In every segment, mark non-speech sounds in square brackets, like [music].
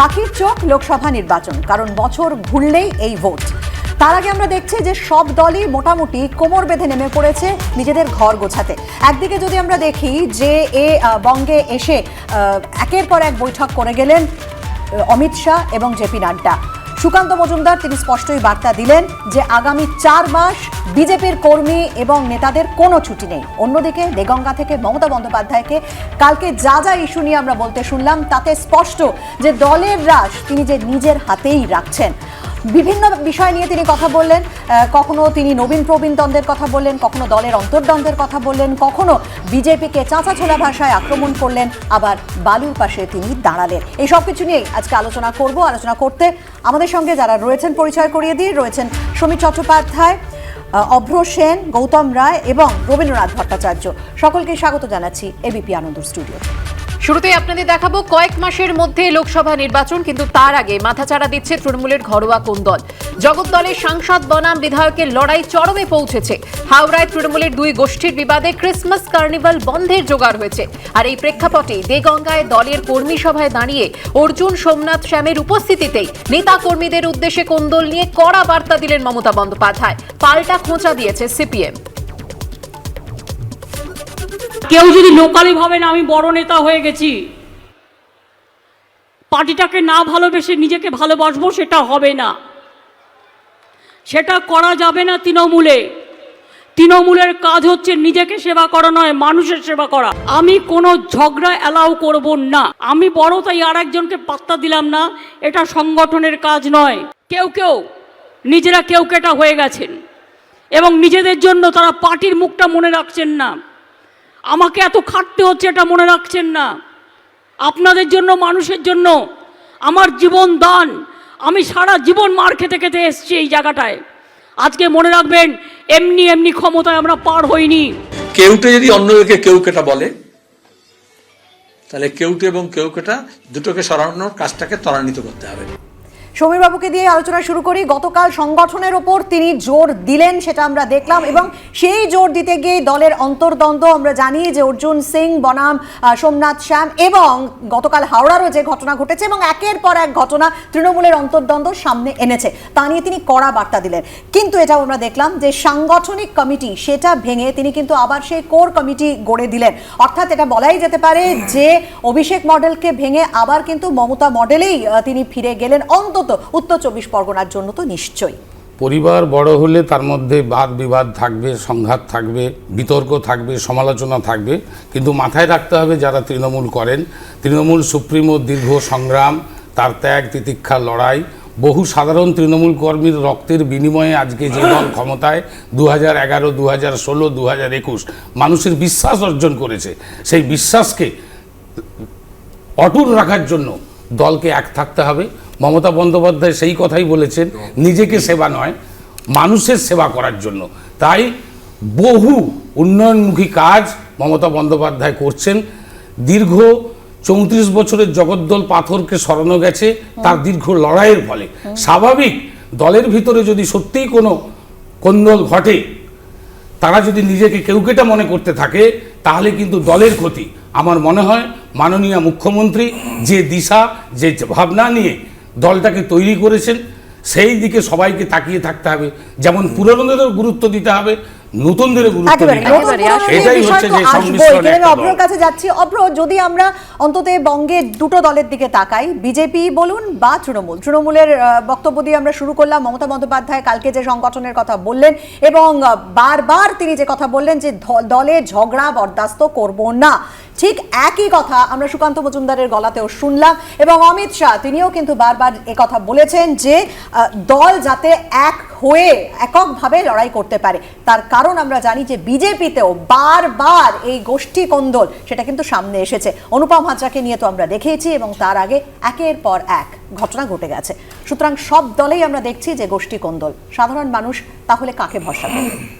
পাখির চোখ লোকসভা নির্বাচন, কারণ বছর ঘুরলেই এই ভোট। তার আগে আমরা দেখছি যে সব দলই মোটামুটি কোমর বেঁধে নেমে পড়েছে নিজেদের ঘর গোছাতে। একদিকে যদি আমরা দেখি যে এ বঙ্গে এসে একের পর এক বৈঠক করে গেলেন অমিত শাহ এবং জেপি নাড্ডা। সুকান্ত মজুমদার তিনি স্পষ্টই বার্তা দিলেন যে আগামী চার মাস বিজেপির কর্মী এবং নেতাদের কোনো ছুটি নেই। অন্যদিকে দেগঙ্গা থেকে মমতা বন্দ্যোপাধ্যায়কে কালকে যা যা ইস্যু নিয়ে আমরা বলতে শুনলাম, তাতে স্পষ্ট যে দলের রাশ তিনি যে নিজের হাতেই রাখছেন। বিভিন্ন বিষয় নিয়ে তিনি কথা বললেন। কখনো তিনি নবীন প্রবীণ দ্বন্দ্বের কথা বললেন, কখনো দলের অন্তর্দ্বন্দ্বের কথা বললেন, কখনো বিজেপিকে চাঁচা ছোলা ভাষায় আক্রমণ করলেন, আবার বালুর পাশে তিনি দাঁড়ালেন। এই সব কিছু নিয়েই আজকে আলোচনা করব, আলোচনা করতে আমাদের সঙ্গে যারা রয়েছেন পরিচয় করিয়ে দিয়ে রয়েছেন সমীর চট্টোপাধ্যায় অভ্র সেন, গৌতম রায় এবং রবীন্দ্রনাথ ভট্টাচার্য। সকলকে স্বাগত জানাচ্ছি এবিপি আনন্দ স্টুডিও শুরুতেই আপনাদের দেখাবো, কয়েক মাসের মধ্যে লোকসভা নির্বাচন, কিন্তু তার আগে মাথাচাড়া দিচ্ছে তৃণমূলের ঘরোয়া কোন দল। জগৎ দলের সাংসদ বনাম বিধায়কের লড়াই চরমে পৌঁছেছে। হাওড়ায় তৃণমূলের দুই গোষ্ঠীর বিবাদে ক্রিসমাস কার্নিভাল বন্ধের জোগাড় হয়েছে। আর এই প্রেক্ষাপটে দেগঙ্গায় দলের কর্মী সভায় দাঁড়িয়ে অর্জুন, সোমনাথ শ্যামের উপস্থিতিতেই নেতা কর্মীদের উদ্দেশ্যে কোন্দল নিয়ে কড়া বার্তা দিলেন মমতা বন্দ্যোপাধ্যায়। পাল্টা খোঁচা দিয়েছে সিপিএম। কেউ যদি লোকালি ভাবেন আমি বড় নেতা হয়ে গেছি। পার্টিটাকে না ভালোবেসে নিজেকে ভালোবাসবো সেটা হবে না। সেটা করা যাবে না তৃণমূলে। তৃণমূলের কাজ হচ্ছে নিজেকে সেবা করা নয়, মানুষের সেবা করা। আমি কোনো ঝগড়া অ্যালাউ করব না। আমি বড়, তাই আর একজনকে পাত্তা দিলাম না। এটা সংগঠনের কাজ নয়। কেউ কেউ, নিজেরা কেউ কেটা হয়ে গেছেন। এবং নিজেদের জন্য তারা পার্টির মুখটা মনে রাখছেন না। আমাকে এত খাটতে হচ্ছে এটা মনে রাখছেন না। আপনাদের জন্য, মানুষের জন্য আমার জীবন দান। আমি সারা জীবন মার খেতে খেতে এসছি এই জায়গাটায়। আজকে মনে রাখবেন, এমনি এমনি ক্ষমতায় আমরা পার হইনি। কেউটে যদি অন্যদেরকে কেউ কেটা বলে, তাহলে কেউটে এবং কেউ কেটা দুটোকে সরানোর কাজটাকে ত্বরান্বিত করতে হবে। সমীর বাবুকে দিয়ে আলোচনা শুরু করি। গতকাল সংগঠনের ওপর তিনি জোর দিলেন, সেটা আমরা দেখলাম এবং সেই জোর দিতে গিয়ে দলের অন্তর্দ্বন্দ্ব, আমরা জানি যে অর্জুন সিং, বনাম সোমনাথ শ্যাম এবং গতকাল হাওড়ারও যে ঘটনা ঘটেছে এবং একের পর এক ঘটনা তৃণমূলের অন্তর্দ্বন্দ্ব সামনে এনেছে। তা নিয়ে তিনি কড়া বার্তা দিলেন। কিন্তু এটাও আমরা দেখলাম যে সাংগঠনিক কমিটি সেটা ভেঙে তিনি কিন্তু আবার সেই কোর কমিটি গড়ে দিলেন। অর্থাৎ এটা বলাই যেতে পারে যে অভিষেক মডেলকে ভেঙে আবার কিন্তু মমতা মডেলেই তিনি ফিরে গেলেন। অন্তত উত্তর চব্বিশ পরগনার জন্য তো নিশ্চয়ই। পরিবার বড় হলে তার মধ্যে বাদ বিবাদ থাকবে, সংঘাত থাকবে, বিতর্ক থাকবে, সমালোচনা থাকবে। কিন্তু মাথায় রাখতে হবে যারা তৃণমূল করেন, তৃণমূল সুপ্রিমো দীর্ঘ সংগ্রাম, তার ত্যাগ, তিতিক্ষা, লড়াই। বহু সাধারণ তৃণমূল কর্মীর রক্তের বিনিময়ে আজকে যে দল ক্ষমতায় দু হাজার এগারো দু হাজার ষোলো দু হাজার একুশ, মানুষের বিশ্বাস অর্জন করেছে। সেই বিশ্বাসকে অটুট রাখার জন্য দলকে এক থাকতে হবে। মমতা বন্দ্যোপাধ্যায় সেই কথাই বলেছেন, নিজেকে সেবা নয়, মানুষের সেবা করার জন্য। তাই বহু উন্নয়নমুখী কাজ মমতা বন্দ্যোপাধ্যায় করছেন। দীর্ঘ চৌত্রিশ বছরের জগদ্দল পাথরকে সরানো গেছে, তার দীর্ঘ লড়াইয়ের ফলে। স্বাভাবিক, দলের ভিতরে যদি সত্যিই কোনো কন্দল ঘটে, তারা যদি নিজেকে কেউ কেউকেটা মনে করতে থাকে, তাহলে কিন্তু দলের ক্ষতি। আমার মনে হয় মাননীয় মুখ্যমন্ত্রী যে দিশা, যে ভাবনা নিয়ে দলটাকে তৈরি করেছেন সেই দিকে সবাইকে তাকিয়ে থাকতে হবে। যেমন পুরনোদেরও গুরুত্ব দিতে হবে নতুনদেরও গুরুত্ব দিতে হবে। নতুন একেবারে পুরনো এটাই হচ্ছে যে সংমিশ্রণ কিন্তু আমি একটা অভ্রর কাছে যাচ্ছি। অভ্র যদি আমরা অন্তত বঙ্গে দুটো দলের দিকে তাকাই বিজেপি বলুন বা তৃণমূল। তৃণমূলের বক্তব্য দিয়ে আমরা শুরু করলাম। মমতা বন্দ্যোপাধ্যায় কালকে যে সংগঠনের কথা বললেন এবং বারবার তিনি যে কথা বললেন যে দলে ঝগড়া বরদাস্ত করব না। ঠিক একই কথা আমরা সুকান্ত মজুমদারের গলাতেও শুনলাম এবং অমিত শাহ, তিনিও কিন্তু বারবার কথা বলেছেন যে দল যাতে এক হয়ে এককভাবে লড়াই করতে পারে। তার কারণ আমরা জানি যে বিজেপিতেও বারবার এই গোষ্ঠী কোন্দল, সেটা কিন্তু সামনে এসেছে। অনুপম হাজরাকে নিয়ে তো আমরা দেখেইছি এবং তার আগে একের পর এক ঘটনা ঘটে গেছে। সুতরাং সব দলেই আমরা দেখছি যে গোষ্ঠী কোন্দল। সাধারণ মানুষ তাহলে কাকে ভরসা করবে?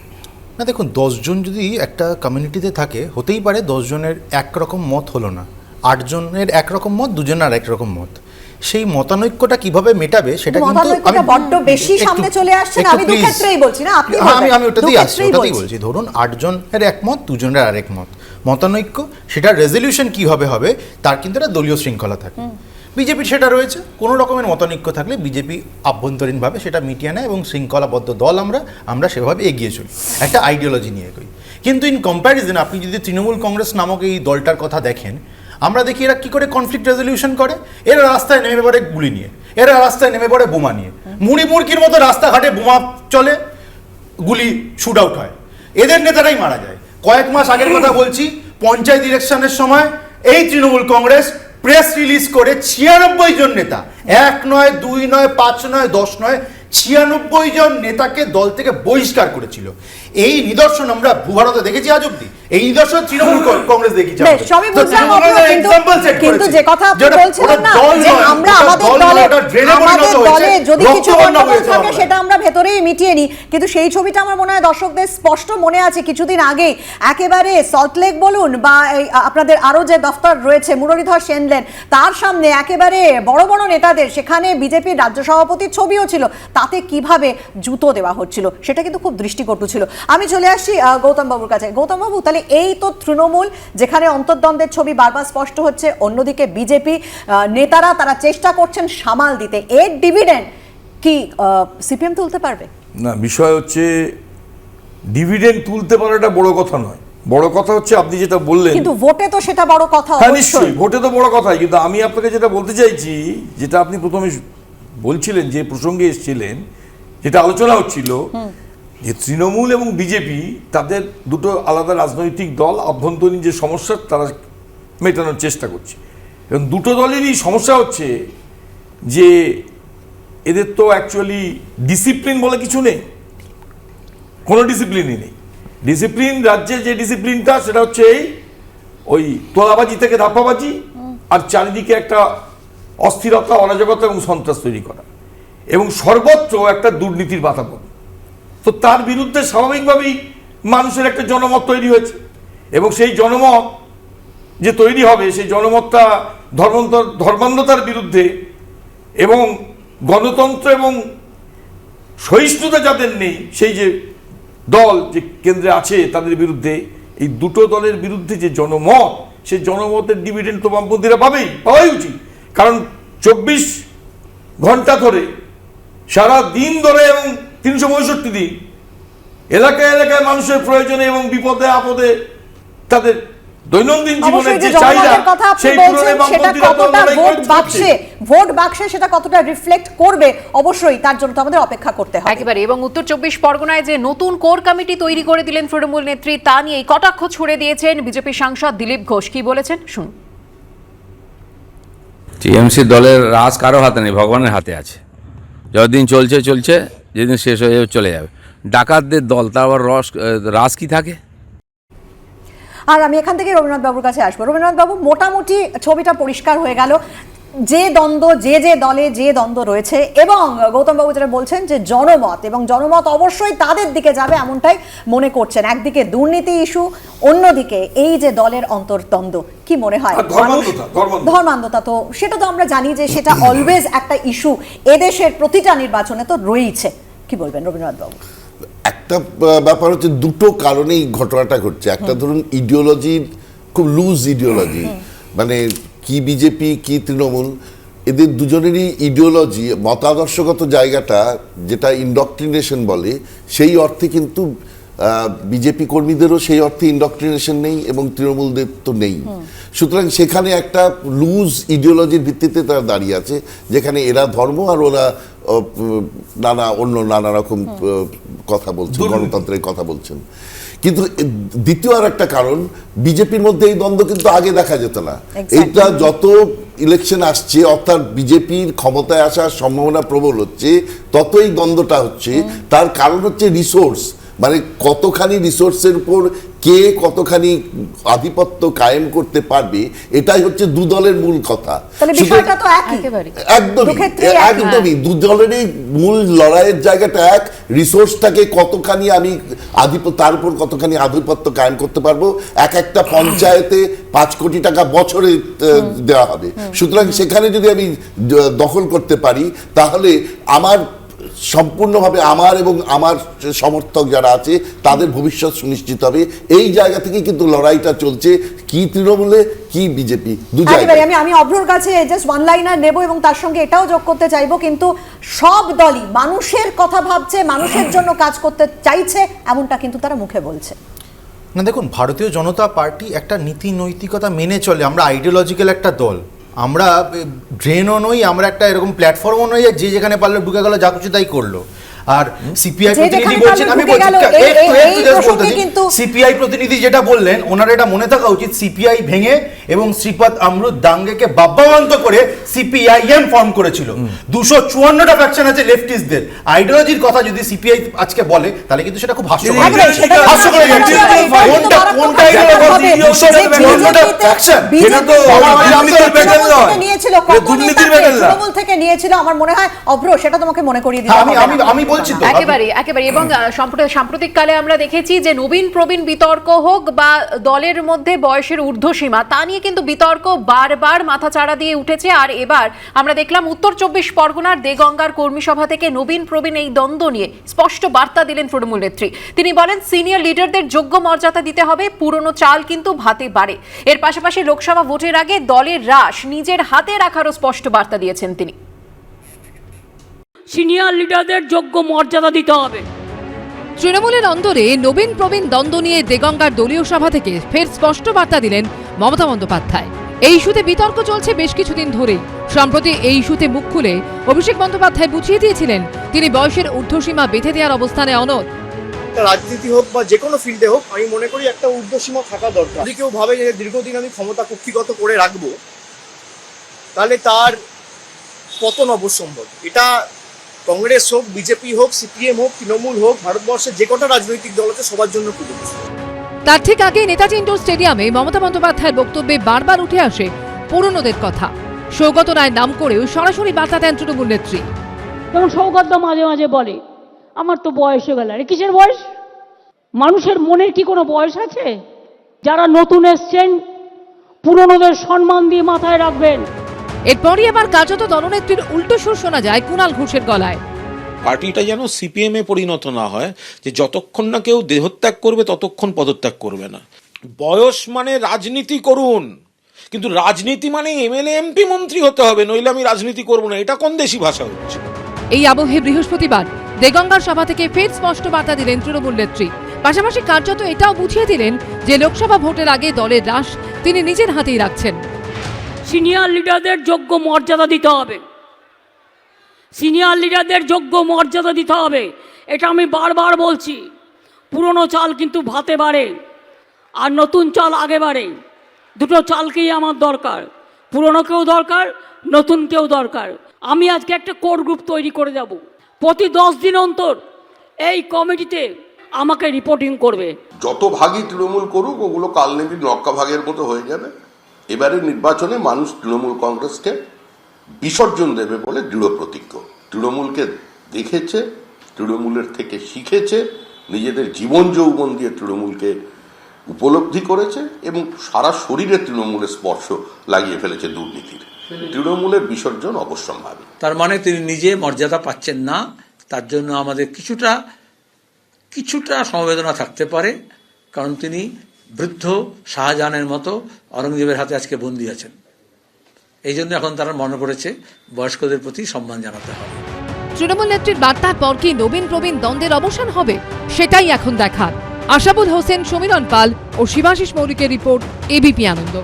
না দেখুন দশজন যদি একটা কমিউনিটিতে থাকে হতেই পারে দশজনের একরকম মত হলো না। আটজনের একরকম মত দুজনের আর একরকম মত। সেই মতানৈক্যটা কীভাবে মেটাবে সেটা কিন্তু আমি- বড্ড বেশি সামনে চলে আসছে আমি দু ক্ষেত্রেই বলছি না, আপনি হ্যাঁ, আমি আমি ওটাতেই আসছি ওটাতেই বলছি। ধরুন আটজনের একমত দুজনের আরেক মত। মতানৈক্য সেটা রেজলিউশন কি হবে হবে তার কিন্তু একটা দলীয় শৃঙ্খলা থাকে। বিজেপির সেটা রয়েছে। কোনো রকমের মতানৈক্য থাকলে বিজেপি আভ্যন্তরীণভাবে সেটা মিটিয়ে নেয় এবং শৃঙ্খলাবদ্ধ দল আমরা আমরা সেভাবে এগিয়ে চলি। একটা আইডিওলজি নিয়ে এগোই। কিন্তু ইন কম্প্যারিজন আপনি যদি তৃণমূল কংগ্রেস নামক এই দলটার কথা দেখেন আমরা দেখি এরা কি করে কনফ্লিক্ট রেজলিউশন করে? এরা রাস্তায় নেমে পড়ে গুলি নিয়ে। এরা রাস্তায় নেমে পড়ে বোমা নিয়ে। মুড়ি মুড়কির মতো রাস্তাঘাটে বোমা চলে গুলি শুট আউট হয়। এদের নেতারাই মারা যায়। কয়েক মাস আগের [clears throat] কথা বলছি পঞ্চায়েত ইলেকশনের সময় এই তৃণমূল কংগ্রেস প্রেস রিলিজ করে ছিয়ানব্বই জন নেতা। এক নয়, দুই নয়, পাঁচ নয়, দশ নয়, ছিয়ানব্বই জন নেতাকে দল থেকে বহিষ্কার করেছিল। এই নিদর্শন আমরা ভূভারতে দেখেছি আজ অব্দি এই নিদর্শন তৃণমূল [laughs] কংগ্রেস তৃণমূল কিন্তু-। যে কথা আপনি বলছিলেন না, যে আমরা আমাদের দলে- আমাদের দলে যদি কিছু গন্ডগোল থাকে সেটা আমরা ভেতরেই মিটিয়ে নিই। কিন্তু সেই ছবিটা আমার মনে হয় দর্শকদের স্পষ্ট মনে আছে। কিছুদিন আগে একেবারে সল্টলেক বলুন বা এই আপনাদের আরও যে দফতর রয়েছে মুরলীধর সেনলেন তার সামনে একেবারে বড় বড় নেতাদের সেখানে বিজেপির রাজ্য সভাপতির ছবিও ছিল। তাতে কীভাবে জুতো দেওয়া হচ্ছিল সেটা কিন্তু খুব দৃষ্টিকটু ছিল। আমি চলে আসছি আহ, গৌতম বাবুর কাছে। গৌতম বাবু তাহলে এই তো তৃণমূল যেখানে অন্তর্দ্বন্দ্বের ছবি বারবার স্পষ্ট হচ্ছে অন্যদিকে বিজেপি নেতারা তারা চেষ্টা করছেন সামাল দিতে। এর ডিভিডেন্ড কি সিপিএম তুলতে পারবে? না বিষয় হচ্ছে ডিভিডেন্ড তুলতে পারাটা বড় কথা নয়। বড় কথা হচ্ছে আপনি যেটা বললেন কিন্তু ভোটে তো সেটা বড় কথা হ্যাঁ নিশ্চয়ই ভোটে তো বড় কথাই। কিন্তু আমি আপনাকে যেটা বলতে চাইছি যেটা আপনি প্রথমে বলছিলেন যে প্রসঙ্গে এসেছিলেন যেটা আলোচনা হচ্ছিল যে তৃণমূল এবং বিজেপি তাদের দুটো আলাদা রাজনৈতিক দল আভ্যন্তরীণ যে সমস্যা, তারা মেটানোর চেষ্টা করছে। এবং দুটো দলেরই সমস্যা হচ্ছে যে এদের তো অ্যাকচুয়ালি ডিসিপ্লিন বলে কিছু নেই। কোনো ডিসিপ্লিনই নেই। ডিসিপ্লিন রাজ্যের যে ডিসিপ্লিনটা সেটা হচ্ছে এই ওই তোলাবাজি থেকে ধাপ্পাবাজি আর চারিদিকে একটা অস্থিরতা, অরাজকতা এবং সন্ত্রাস তৈরি করা। এবং সর্বত্র একটা দুর্নীতির বাতাবরণ। তো তার বিরুদ্ধে স্বাভাবিকভাবেই মানুষের একটা জনমত তৈরি হয়েছে। এবং সেই জনমত যে তৈরি হবে, সেই জনমতটা ধর্মান্তর ধর্মান্ধতার বিরুদ্ধে এবং গণতন্ত্র এবং সহিষ্ণুতা যাদের নেই, সেই যে দল যে কেন্দ্রে আছে তাদের বিরুদ্ধে, এই দুটো দলের বিরুদ্ধে যে জনমত, সেই জনমতের ডিভিডেন্ড তো বামপন্থীরা পাবেই, পাওয়াই উচিত। কারণ চব্বিশ ঘণ্টা ধরে সারা দিন ধরে এবং তিনশো পঁয়ষট্টি দিন। এলাকায় এলাকায় মানুষের প্রয়োজনে এবং বিপদে আপদে তাদের দৈনন্দিন জীবনের যে চাহিদা সেই পূরণে সেটা বামপন্থীরা ভোট বাক্সে ভোট বাক্সে সেটা কতটা রিফ্লেক্ট করবে অবশ্যই তার জন্য তো আমাদের অপেক্ষা করতে হবে। একেবারে এবং উত্তর চব্বিশ পরগনায় যে নতুন কোর কমিটি তৈরি করে দিলেন তৃণমূল নেত্রী তা নিয়ে কটাক্ষ ছুড়ে দিয়েছেন বিজেপি সাংসদ দিলীপ ঘোষ। কি বলেছেন? শুনুন। টিএমসি দলের রাজ কারও হাতে নেই ভগবানের হাতে আছে। যতদিন চলছে চলছে। যেদিন শেষ হয়ে চলে যাবে। ডাকাতদের দল, তার আবার রস রাস কি থাকে? আর আমি এখান থেকে রবীন্দ্রনাথ বাবুর কাছে আসব। রবীন্দ্রনাথ বাবু মোটামুটি ছবিটা পরিষ্কার হয়ে গেল। যে দ্বন্দ্ব যে যে দলে যে দ্বন্দ্ব রয়েছে এবং গৌতম বাবু যেটা বলছেন যে জনমত এবং জনমত অবশ্যই তাদের দিকে যাবে এমনটাই মনে করছেন। একদিকে দুর্নীতি ইস্যু অন্যদিকে এই যে দলের অন্তর্দ্বন্দ্ব কি মনে হয়? ধর্মান্ধতা, তো সেটা তো আমরা জানি যে সেটা অলওয়েজ একটা ইস্যু এদেশের প্রতিটা নির্বাচনে তো রয়েছে কি বলবেন রবীন্দ্রনাথ বাবু একটা ব্যাপার হচ্ছে দুটো কারণেই ঘটনাটা ঘটছে। একটা ধরুন ইডিওলজির খুব লুজ ইডিওলজি মানে কি বিজেপি কি তৃণমূল এদের দুজনেরই ইডিওলজি মতাদর্শগত জায়গাটা যেটা ইন্ডক্ট্রিনেশন বলে সেই অর্থে কিন্তু বিজেপি কর্মীদেরও সেই অর্থে ইন্ডক্ট্রিনেশন নেই এবং তৃণমূলদের তো নেই। সুতরাং সেখানে একটা লুজ ইডিওলজির ভিত্তিতে তারা দাঁড়িয়ে আছে যেখানে এরা ধর্ম আর ওরা নানা অন্য নানা রকম কথা বলছেন গণতন্ত্রের কথা বলছেন। কিন্তু দ্বিতীয় আর একটা কারণ বিজেপির মধ্যে এই দ্বন্দ্ব কিন্তু আগে দেখা যেত না। এটা এইটা যত ইলেকশন আসছে অর্থাৎ বিজেপির ক্ষমতায় আসার সম্ভাবনা প্রবল হচ্ছে তত এই দ্বন্দ্বটা হচ্ছে। তার কারণ হচ্ছে রিসোর্স মানে কতখানি রিসোর্সের উপর কে কতখানি আধিপত্য কায়েম করতে পারবে এটাই হচ্ছে দু দলের মূল কথা। তাহলে সুতরাং- বিষয়টা তো একই। একেবারে। একদমই। একদমই। দু দলেরই মূল লড়াইয়ের জায়গাটা এক রিসোর্সটাকে কতখানি আমি আধিপত্য তার উপর কতখানি আধিপত্য কায়েম করতে পারব এক একটা পঞ্চায়েতে পাঁচ কোটি টাকা বছরে দেওয়া হবে। সুতরাং সেখানে যদি আমি দখল করতে পারি তাহলে আমার সম্পূর্ণভাবে আমার এবং আমার সমর্থক যারা আছে তাদের ভবিষ্যৎ সুনিশ্চিত হবে। এই জায়গা থেকে কিন্তু লড়াইটা চলছে। কি তৃণমূলে কি বিজেপি দু আমি আমি অভ্রর কাছে জাস্ট ওয়ান লাইনার নেব এবং তার সঙ্গে এটাও যোগ করতে চাইব কিন্তু সব দলই মানুষের কথা ভাবছে মানুষের জন্য কাজ করতে চাইছে এমনটা কিন্তু তারা মুখে বলছে। না দেখুন ভারতীয় জনতা পার্টি একটা নীতি নৈতিকতা মেনে চলে। আমরা আইডিওলজিক্যাল একটা দল। আমরা ড্রেনও নই, আমরা একটা এরকম প্ল্যাটফর্মও নই যে যেখানে পারল ঢুকে গেলো, যা কিছু তাই করল। আর সিপিআই প্রতিনিধি বলছেন আমি বলছি একটু- একটু- প্রসঙ্গে বলতে দিন। কিন্তু- সিপিআই প্রতিনিধি যেটা বললেন ওনার এটা মনে থাকা উচিত সিপিআই ভেঙে এবং শ্রীপদ আমরুদ দাঙ্গেকে বাব্যাবন্ত করে সিপিআইএম ফর্ম করেছিল দুশো চুয়ান্নটা ফ্যাকশন আছে লেফটিস্টদের আইডিওলজির কথা যদি সিপিআই আজকে বলে তাহলে কিন্তু সেটা খুব হাস্যকর কোনটা কোনটা। দুশো চুয়ান্নটা তো দুর্নীতির নয়। নিয়েছিল দুর্নীতির নেতাকে তৃণমূল থেকে নিয়েছিল আমার মনে হয় অভ্র সেটা তোমাকে মনে করিয়ে দিতে হ্যাঁ, আমি-। আমি বলছি। একেবারে একেবারে এবং আহ, সম্প্র- সাম্প্রতিককালে আমরা দেখেছি যে নবীন প্রবীণ বিতর্ক হোক বা দলের মধ্যে বয়সের ঊর্ধ্বসীমা তা নিয়ে কিন্তু বিতর্ক বারবার মাথাচাড়া দিয়ে উঠেছে। আর এবার আমরা দেখলাম উত্তর চব্বিশ পরগনার দেগঙ্গার কর্মী সভা থেকে নবীন প্রবীণ এই দ্বন্দ্ব নিয়ে স্পষ্ট বার্তা দিলেন তৃণমূল নেত্রী। তিনি বলেন সিনিয়র লিডারদের যোগ্য মর্যাদা দিতে হবে পুরনো চাল কিন্তু ভাতে বাড়ে। এর পাশাপাশি লোকসভা ভোটের আগে দলের হ্রাস নিজের হাতে রাখারও স্পষ্ট বার্তা দিয়েছেন তিনি। সিনিয়র লিডারদের যোগ্য মর্যাদা দিতে হবে। তৃণমূলের অন্দরে নবীন প্রবীণ দ্বন্দ্ব নিয়ে দেগঙ্গার দলীয় সভা থেকে ফের স্পষ্ট বার্তা দিলেন মমতা বন্দ্যোপাধ্যায়। এই ইস্যুতে বিতর্ক চলছে বেশ কিছুদিন ধরেই। সম্প্রতি এই ইস্যুতে মুখ খুলে অভিষেক বন্দ্যোপাধ্যায় বুঝিয়ে দিয়েছিলেন তিনি বয়সের ঊর্ধ্বসীমা বেঁধে দেওয়ার অবস্থানে অনড়। একটা রাজনীতি হোক বা যে কোনো ফিল্ডে হোক আমি মনে করি একটা ঊর্ধ্বসীমা থাকা দরকার। যদি কেউ ভাবে যে দীর্ঘদিন আমি ক্ষমতা কক্ষিগত করে রাখব তাহলে তার পতন অবশ্যম্ভব। এটা কংগ্রেস হোক বিজেপি হোক সিপিএম হোক তৃণমূল হোক ভারতবর্ষের যে কটা রাজনৈতিক দল আছে সবার জন্য তার ঠিক আগে নেতাজি ইন্ডোর স্টেডিয়ামে মমতা বন্দ্যোপাধ্যায়ের বক্তব্যে বারবার উঠে আসে পুরনোদের কথা। সৌগত রায় নাম করেও সরাসরি বার্তা দেন তৃণমূল নেত্রী। যেমন সৌগত মাঝে মাঝে বলে আমার তো বয়স হয়ে গেল। আরে কিসের বয়স? মানুষের মনের কি কোনো বয়স আছে? যারা নতুন এসছেন পুরনোদের সম্মান দিয়ে মাথায় রাখবেন। এরপরই এবার কার্যত দলনেত্রীর উল্টো সুর শোনা যায় কুণাল ঘোষের গলায়। পার্টিটা যেন সিপিএম এ পরিণত না হয় যে যতক্ষণ না কেউ দেহত্যাগ করবে ততক্ষণ পদত্যাগ করবে না। বয়স মানে রাজনীতি করুন কিন্তু রাজনীতি মানে এমএলএ এমপি মন্ত্রী হতে হবে নইলে আমি রাজনীতি করব না। এটা কোন দেশি ভাষা হচ্ছে? এই আবহে বৃহস্পতিবার দেগঙ্গার সভা থেকে ফের স্পষ্ট বার্তা দিলেন তৃণমূল নেত্রী। পাশাপাশি কার্যত এটাও বুঝিয়ে দিলেন যে লোকসভা ভোটের আগে দলের হ্রাস তিনি নিজের হাতেই রাখছেন। সিনিয়র লিডারদের যোগ্য মর্যাদা দিতে হবে। সিনিয়র লিডারদের যোগ্য মর্যাদা দিতে হবে। এটা আমি বারবার বলছি। পুরনো চাল কিন্তু ভাতে বাড়ে, আর নতুন চাল আগে বাড়ে। দুটো চালকেই আমার দরকার। পুরনোকেও দরকার নতুনকেও দরকার। আমি আজকে একটা কোর গ্রুপ তৈরি করে যাব প্রতি দশ দিন অন্তর এই কমিটিতে আমাকে রিপোর্টিং করবে। যত ভাগই তৃণমূল করুক, ওগুলো কালনেবীর নক্কা ভাগের মতো হয়ে যাবে। এবারে নির্বাচনে মানুষ তৃণমূল কংগ্রেসকে বিসর্জন দেবে বলে দৃঢ় প্রতিজ্ঞ। তৃণমূলকে দেখেছে, তৃণমূলের থেকে শিখেছে, নিজেদের জীবন যৌবন দিয়ে তৃণমূলকে উপলব্ধি করেছে এবং সারা শরীরে তৃণমূলের স্পর্শ লাগিয়ে ফেলেছে দুর্নীতির। তৃণমূলের বিসর্জন অবশ্যম্ভাবী। তার মানে তিনি নিজে মর্যাদা পাচ্ছেন না, তার জন্য আমাদের কিছুটা কিছুটা সমবেদনা থাকতে পারে, কারণ তিনি বৃদ্ধ শাহজাহানের মতো অরঙ্গজেবের হাতে আজকে বন্দী আছেন। এই জন্য এখন তারা মনে করেছে বয়স্কদের প্রতি সম্মান জানাতে হবে। তৃণমূল নেত্রীর বার্তার পর কি নবীন প্রবীণ দ্বন্দ্বের অবসান হবে? সেটাই এখন দেখার। আশাবুল হোসেন, সমীরণ পাল ও শিবাশিস মৌরিকের রিপোর্ট এবিপি আনন্দ।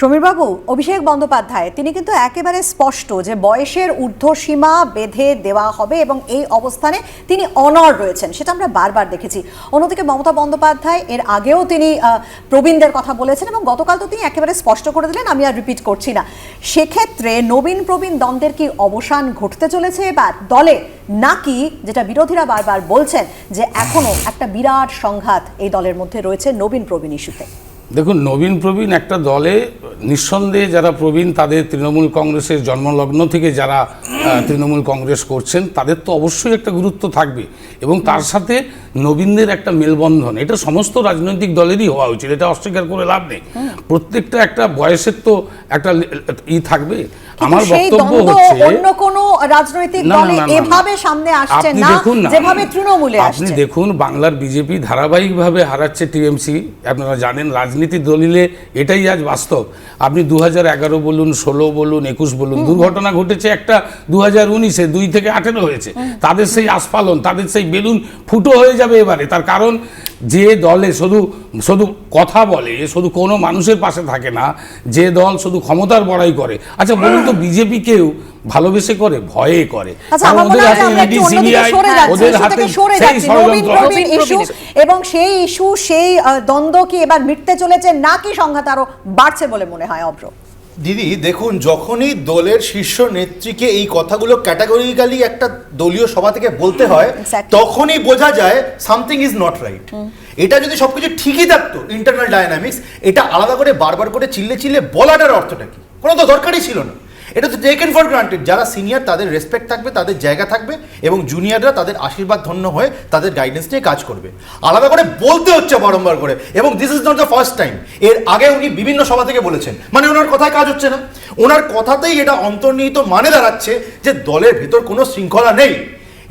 সমীরবাবু, অভিষেক বন্দ্যোপাধ্যায়, তিনি কিন্তু একেবারে স্পষ্ট যে বয়সের ঊর্ধ্বসীমা বেঁধে দেওয়া হবে এবং এই অবস্থানে তিনি অনড় রয়েছেন, সেটা আমরা বারবার দেখেছি। অন্যদিকে মমতা বন্দ্যোপাধ্যায়, এর আগেও তিনি প্রবীণদের কথা বলেছেন এবং গতকাল তো তিনি একেবারে স্পষ্ট করে দিলেন, আমি আর রিপিট করছি না। সেক্ষেত্রে নবীন প্রবীণ দ্বন্দ্বের কি অবসান ঘটতে চলেছে এবার দলে নাকি, যেটা বিরোধীরা বারবার বলছেন যে এখনও একটা বিরাট সংঘাত এই দলের মধ্যে রয়েছে নবীন প্রবীণ ইস্যুতে? দেখুন, নবীন প্রবীণ একটা দলে নিঃসন্দেহে যারা প্রবীণ তাদের তৃণমূল কংগ্রেসের জন্মলগ্ন থেকে যারা তৃণমূল কংগ্রেস করছেন তাদের তো অবশ্যই একটা গুরুত্ব থাকবে। এবং তার সাথে নবীনদের একটা মেলবন্ধন এটা সমস্ত রাজনৈতিক দলেরই হওয়া উচিত এটা অস্বীকার করে লাভ নেই। প্রত্যেকটা একটা বয়সের তো একটা ই থাকবে। আমার বক্তব্য হচ্ছে অন্য কোনো রাজনৈতিক দলে। এভাবে সামনে আসছে না যেভাবে তৃণমূলে আপনি দেখুন বাংলার বিজেপি ধারাবাহিকভাবে হারাচ্ছে টিএমসি। আপনারা জানেন রাজনীতি দলিলে এটাই আজ বাস্তব। আপনি দু হাজার এগারো বলুন ষোলো বলুন একুশ বলুন দুর্ঘটনা ঘটেছে একটা দু হাজার উনিশে দুই থেকে আঠেরো হয়েছে। তাদের সেই আস্ফালন তাদের সেই বেলুন ফুটো হয়ে যাবে এবারে। তার কারণ যে দলে শুধু শুধু কথা বলে শুধু কোনো মানুষের পাশে থাকে না যে দল শুধু ক্ষমতার বড়াই করে। আচ্ছা বলুন তো বিজেপি কেউ ভালোবেসে করে ভয়ে করে। আচ্ছা ওদের হাতে ওদের হাতে সেই ষড়যন্ত্র। এবং সেই ইস্যু সেই দ্বন্দ্ব কি এবার মিটতে চলেছে নাকি সংঘাত আরও বাড়ছে বলে মনে হয় অব্র দিদি দেখুন যখনই দলের শীর্ষ নেত্রীকে এই কথাগুলো ক্যাটাগরিক্যালি একটা দলীয় সভা থেকে বলতে হয় তখনই বোঝা যায় সামথিং ইজ নট রাইট এটা যদি সবকিছু ঠিকই থাকতো ইন্টারনাল ডায়নামিক্স এটা আলাদা করে বারবার করে চিল্লে চিল্লে বলাটার অর্থটা কি? কোনো তো দরকারই ছিল না। এটা তো টেকেন ফর গ্রান্টেড যারা সিনিয়র তাদের রেসপেক্ট থাকবে, তাদের জায়গা থাকবে এবং জুনিয়ররা তাদের আশীর্বাদ ধন্য হয়ে তাদের গাইডেন্স নিয়ে কাজ করবে। আলাদা করে বলতে হচ্ছে বারংবার করে এবং this is not the first time এর আগে উনি বিভিন্ন সভা থেকে বলেছেন। মানে ওনার কথায় কাজ হচ্ছে না। ওনার কথাতেই এটা অন্তর্নিহিত মানে দাঁড়াচ্ছে যে দলের ভেতর কোনো শৃঙ্খলা নেই।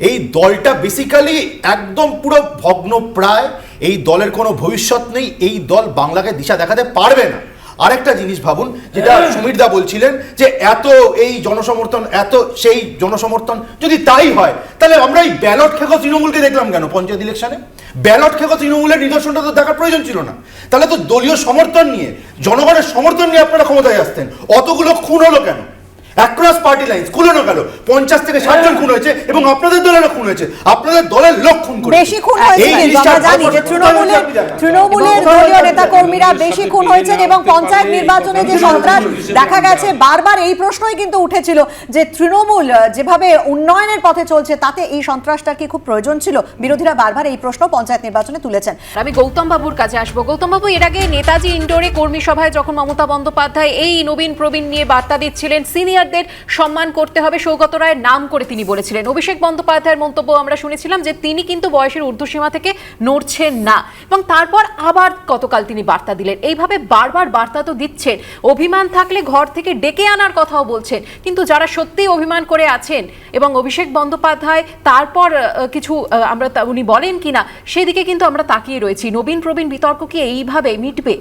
এই দলটা বেসিক্যালি একদম পুরো ভগ্ন প্রায় এই দলের কোনো ভবিষ্যৎ নেই। এই দল বাংলাকে দিশা দেখাতে পারবে না। আরেকটা জিনিস ভাবুন যেটা সুমিরদা দা বলছিলেন যে এত এই জনসমর্থন এত সেই জনসমর্থন যদি তাই হয় তাহলে আমরা এই ব্যালট খেকো তৃণমূলকে দেখলাম কেন পঞ্চায়েত ইলেকশনে? ব্যালট খেকো তৃণমূলের নিদর্শনটা তো দেখার প্রয়োজন ছিল না। তাহলে তো দলীয় সমর্থন নিয়ে জনগণের সমর্থন নিয়ে আপনারা ক্ষমতায় আসতেন। অতগুলো খুন হলো কেন? অ্যাক্রস পার্টি লাইন খুলে না গেল পঞ্চাশ থেকে ষাটজন খুন হয়েছে এবং আপনাদের দলেরও খুন হয়েছে। আপনাদের দলের লোক খুন করেছে। বেশি খুন হয়েছে আমরা জানি যে তৃণমূলের তৃণমূলের দলীয় নেতা কর্মীরা বেশি খুন হয়েছেন এবং পঞ্চায়েত নির্বাচনে যে সন্ত্রাস দেখা গেছে বারবার এই প্রশ্নই কিন্তু উঠেছিল যে তৃণমূল যেভাবে উন্নয়নের পথে চলছে তাতে এই সন্ত্রাসটার কি খুব প্রয়োজন ছিল? বিরোধীরা বারবার এই প্রশ্ন পঞ্চায়েত নির্বাচনে তুলেছেন। আমি গৌতম বাবুর কাছে আসব। গৌতম বাবু এর আগে নেতাজি ইন্ডোরে কর্মী সভায় যখন মমতা বন্দ্যোপাধ্যায় এই নবীন প্রবীণ নিয়ে বার্তা দিচ্ছিলেন সিনিয়রদের সম্মান করতে হবে, সৌগত রায়ের নাম করে তিনি বলেছিলেন। অভিষেক বন্দ্যোপাধ্যায়ের মন্তব্য আমরা শুনেছিলাম যে তিনি কিন্তু বয়সের ঊর্ধ্বসীমা থেকে নড়ছেন না এবং তারপর আবার গতকাল তিনি বার্তা দিলেন। এইভাবে বারবার বার্তা তো দিচ্ছেন। অভিমান থাকলে ঘর থেকে ডেকে আনার কথাও বলছেন। কিন্তু যারা সত্যিই অভিমান করে আছেন এবং অভিষেক বন্দ্যোপাধ্যায় তারপর কিছু আমরা উনি বলেন কিনা, সেদিকে কিন্তু আমরা তাকিয়ে রয়েছি। নবীন প্রবীণ বিতর্ক কি এইভাবে মিটবে?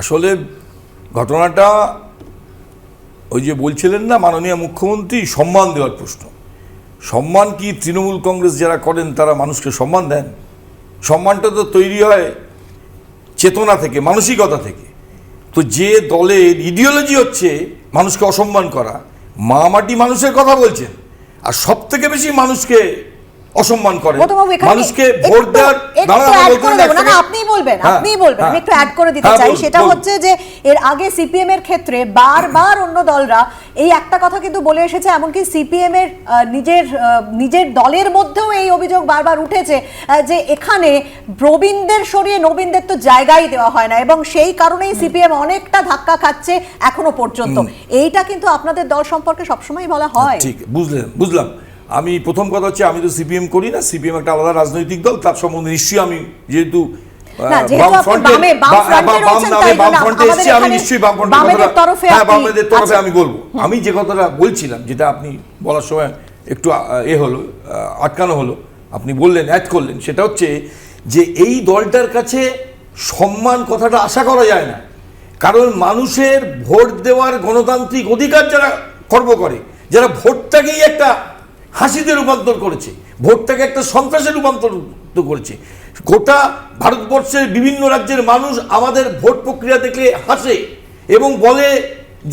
আসলে ঘটনাটা ওই যে বলছিলেন না মাননীয় মুখ্যমন্ত্রী, সম্মান দেওয়ার প্রশ্ন। সম্মান কি তৃণমূল কংগ্রেস যারা করেন, তারা মানুষকে সম্মান দেন? সম্মানটা তো তৈরি হয় চেতনা থেকে, মানসিকতা থেকে। তো যে দলের ইডিওলজি হচ্ছে মানুষকে অসম্মান করা, মা মাটি মানুষের কথা বলছেন, আর সব থেকে বেশি মানুষকে অসম্মান করে মানুষকে ভোট দেওয়ার আমি। আপনিই বলবেন, হ্যাঁ, আপনিই বলবেন। আমি হ্যাঁ। একটু add করে দিতে হ্যাঁ, চাই। সেটা হচ্ছে যে এর আগে সিপিএম এর ক্ষেত্রে বারবার অন্য দলরা এই একটা কথা কিন্তু বলে এসেছে এমনকি সিপিএম এর নিজের নিজের দলের মধ্যেও এই অভিযোগ বারবার উঠেছে যে এখানে প্রবীণদের সরিয়ে নবীনদের তো জায়গাই দেওয়া হয় না এবং সেই কারণেই সিপিএম অনেকটা ধাক্কা খাচ্ছে এখনও পর্যন্ত এইটা কিন্তু আপনাদের দল সম্পর্কে সবসময় বলা হয় ঠিক বুঝলেন বুঝলাম আমি প্রথম কথা হচ্ছে আমি তো সিপিএম করি না সিপিএম একটা আলাদা রাজনৈতিক দল তার সম্বন্ধে নিশ্চয়ই আমি যেহেতু। আমি বলব। আমি যে কথাটা বলছিলাম যেটা আপনি বলার সময় একটু এ হলো আটকানো হলো আপনি বললেন অ্যাড করলেন সেটা হচ্ছে যে এই দলটার কাছে সম্মান কথাটা আশা করা যায় না। কারণ মানুষের ভোট দেওয়ার গণতান্ত্রিক অধিকার যারা খর্ব করে যারা ভোটটাকেই একটা হাসিতে রূপান্তর করেছে, ভোটটাকে একটা সন্ত্রাসে রূপান্তর করেছে। গোটা ভারতবর্ষের বিভিন্ন রাজ্যের মানুষ আমাদের ভোট প্রক্রিয়া দেখলে হাসে এবং বলে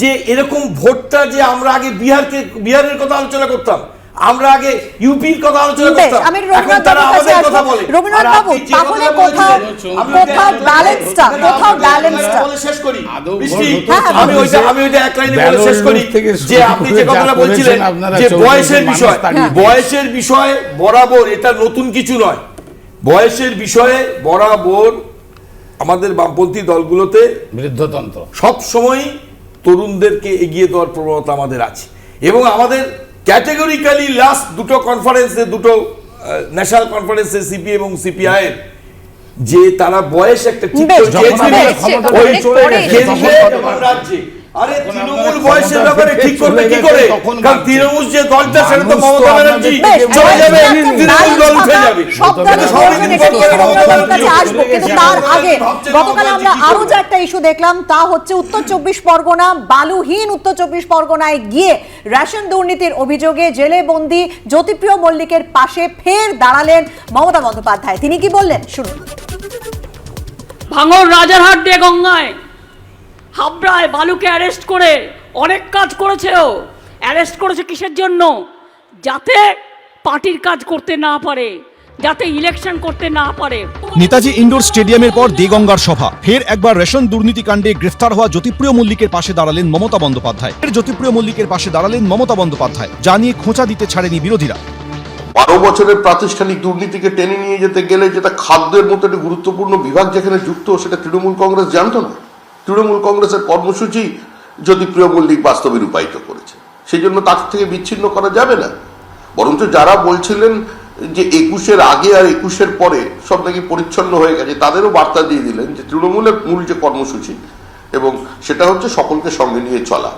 যে এরকম ভোটটা যে আমরা আগে বিহারকে, বিহারের কথা আলোচনা করতাম আমরা আগে ইউপির কথা আলোচনা করতাম। আমি রবীন্দ্রনাথ তারা বাবুর আমাদের কথা বলে। রবীন্দ্রনাথ বাবু, তাহলে কোথাও- কোথাও balance-টা, কোথাও আমি balance-টা। বলে শেষ করি। হতে হ্যাঁ, আমি ওইটা আমি ওইটা এক লাইনে বলে শেষ করি। যে আপনি যে কথাটা বলছিলেন যে বয়সের বিষয় বয়সের বিষয় বরাবর এটা নতুন কিছু নয়। বয়সের বিষয়ে বরাবর আমাদের বামপন্থী দলগুলোতে বৃদ্ধতন্ত্র সব সময় তরুণদেরকে এগিয়ে দেওয়ার প্রবণতা আমাদের আছে। এবং আমাদের ক্যাটেগরিক্যালি লাস্ট দুটো কনফারেন্সে দুটো ন্যাশনাল কনফারেন্সে সিপি এবং সিপিআই এর যে তারা বয়স একটা ঠিক ওই চলে। এবং রাজ্যে আরে তৃণমূল বয়সের ব্যাপারে ঠিক করবে কি করে কারণ তৃণমূল যে দলটা সেটা তো মমতা ব্যানার্জি চলে যাবে তৃণমূল দল উঠে যাবে সব এটা দলের সবাই প্রয়োজন, কিন্তু এটা নিয়ে বলতে মমতা পারে। বাবুর কাছে আসব। কিন্তু তার আগে গতকাল আমরা আরও যে একটা ইস্যু দেখলাম তা হচ্ছে উত্তর চব্বিশ পরগনা বালুহীন উত্তর চব্বিশ পরগনায় গিয়ে রেশন দুর্নীতির অভিযোগে জেলে বন্দি জ্যোতিপ্রিয় মল্লিকের পাশে ফের দাঁড়ালেন মমতা বন্দ্যোপাধ্যায় তিনি কি বললেন শুনুন ভাঙর রাজারহাট দিয়ে গঙ্গায় হাবড়ায় বালুকে অ্যারেস্ট করে অনেক কাজ করেছে ও অ্যারেস্ট করেছে কিসের জন্য? যাতে পার্টির কাজ করতে না পারে যাতে ইলেকশন করতে না পারে। নেতাজি ইন্ডোর স্টেডিয়ামের পর দেগঙ্গার সভা। ফের একবার রেশন দুর্নীতি কাণ্ডে গ্রেফতার হওয়া জ্যোতিপ্রিয় মল্লিকের পাশে দাঁড়ালেন মমতা বন্দ্যোপাধ্যায়। ফের জ্যোতিপ্রিয় মল্লিকের পাশে দাঁড়ালেন মমতা বন্দ্যোপাধ্যায়। যা নিয়ে খোঁচা দিতে ছাড়েনি বিরোধীরা। বারো বছরের প্রাতিষ্ঠানিক দুর্নীতিকে টেনে নিয়ে যেতে গেলে যেটা খাদ্যের মতো একটি গুরুত্বপূর্ণ বিভাগ যেখানে যুক্ত সেটা তৃণমূল কংগ্রেস জানতো না। তৃণমূল কংগ্রেসের কর্মসূচি যদি তৃণমূল লীগ বাস্তবে রূপায়িত করেছে, সেই জন্য তার থেকে বিচ্ছিন্ন করা যাবে না। বরঞ্চ যারা বলছিলেন যে একুশের আগে আর একুশের পরে সব নাকি পরিচ্ছন্ন হয়ে গেছে, তাদেরও বার্তা দিয়ে দিলেন যে তৃণমূলের মূল যে কর্মসূচি এবং সেটা হচ্ছে সকলকে সঙ্গে নিয়ে চলা।